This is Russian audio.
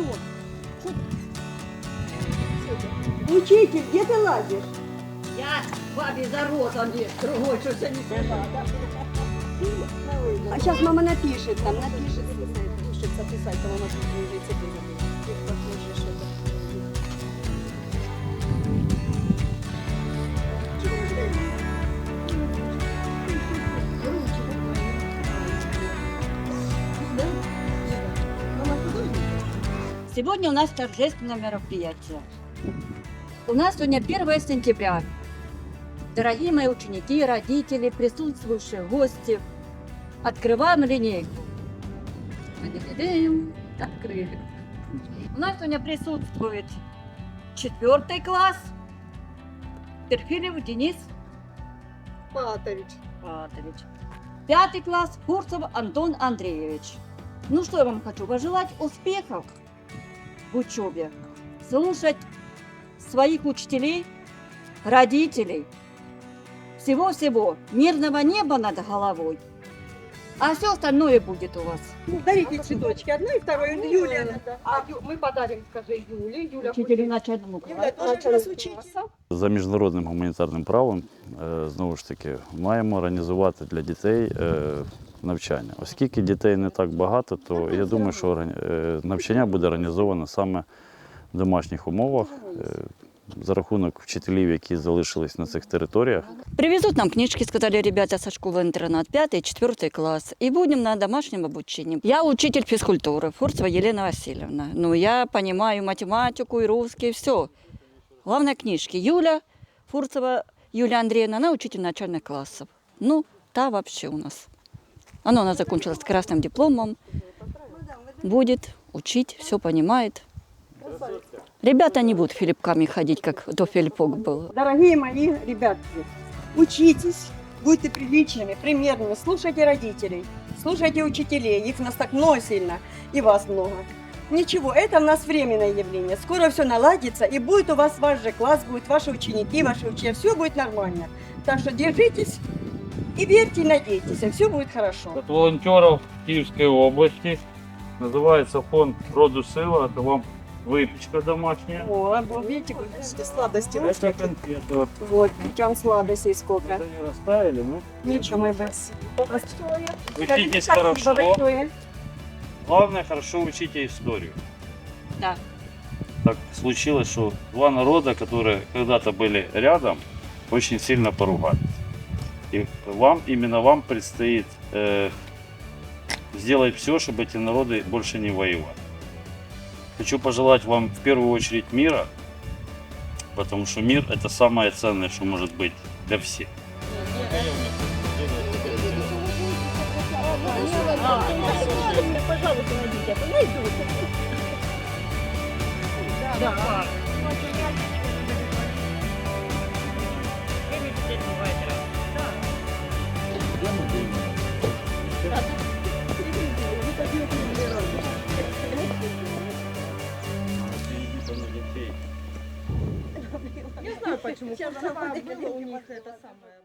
потом. Учитель, где ты лазишь? Я бабе за ротом здесь, другой что-то не сюда. А сейчас мама напишет, там напишет, писать, пишет, записать, там у нас будет Сегодня у нас торжественное мероприятие. У нас сегодня 1 сентября. Дорогие мои ученики, родители, присутствующие гости, открываем линейку. Открыли. У нас сегодня присутствует четвертый класс. Перфилев Денис Патович. Патович. Пятый класс Фурцев Антон Андреевич. Ну что я вам хочу пожелать успехов в учебе, слушать своих учителей, родителей, всего-всего, мирного неба над головой, а все остальное будет у вас. Ну, дарите цветочки. Одну и вторую. Юлия надо. А Ю- мы подарим, скажи, Юле. Юля Учителю начальному классу. Юля, тоже нас учить. За міжнародним гуманітарним правом е, знову ж таки маємо організувати для дітей е, навчання. Оскільки дітей не так багато, то я думаю, що органі- е, навчання буде організовано саме в домашніх умовах е, за рахунок вчителів, які залишились на цих територіях. Привезут нам книжки, сказали ребята со школы-интернат, 5 четвертый класс, и будем на домашнем обучении. Я учитель физкультуры, Фурцева Елена Васильевна. Ну, я понимаю математику и русский, все. Главное, книжки. Юля Фурцева, Юлия Андреевна, она учитель начальных классов. Ну, та вообще у нас. Она у нас закончила с красным дипломом. Будет учить, все понимает. Ребята не будут филипками ходить, как до Филиппок был. Дорогие мои ребятки, учитесь, будьте приличными, примерными, слушайте родителей, слушайте учителей, их нас так много сильно, и вас много. Ничего, это у нас временное явление. Скоро все наладится, и будет у вас ваш же класс, будут ваши ученики, ваши учителя, все будет нормально. Так что держитесь и верьте, и надейтесь, и все будет хорошо. от волонтеров Киевской области. Называется фонд «Роду сила». Это вам выпечка домашняя. О, вот видите, какие сладости. Это конфеты. Вот. Вот, причем сладостей сколько. Это не растаяли, ну. Ничего, мы без. Учитесь хорошо. большое. Главное, хорошо учите историю. Да. Так случилось, что два народа, которые когда-то были рядом, очень сильно поругались. И вам, именно вам предстоит э, сделать все, чтобы эти народы больше не воевали. Хочу пожелать вам в первую очередь мира, потому что мир это самое ценное, что может быть для всех. Не знаю почему. Было у них это самое.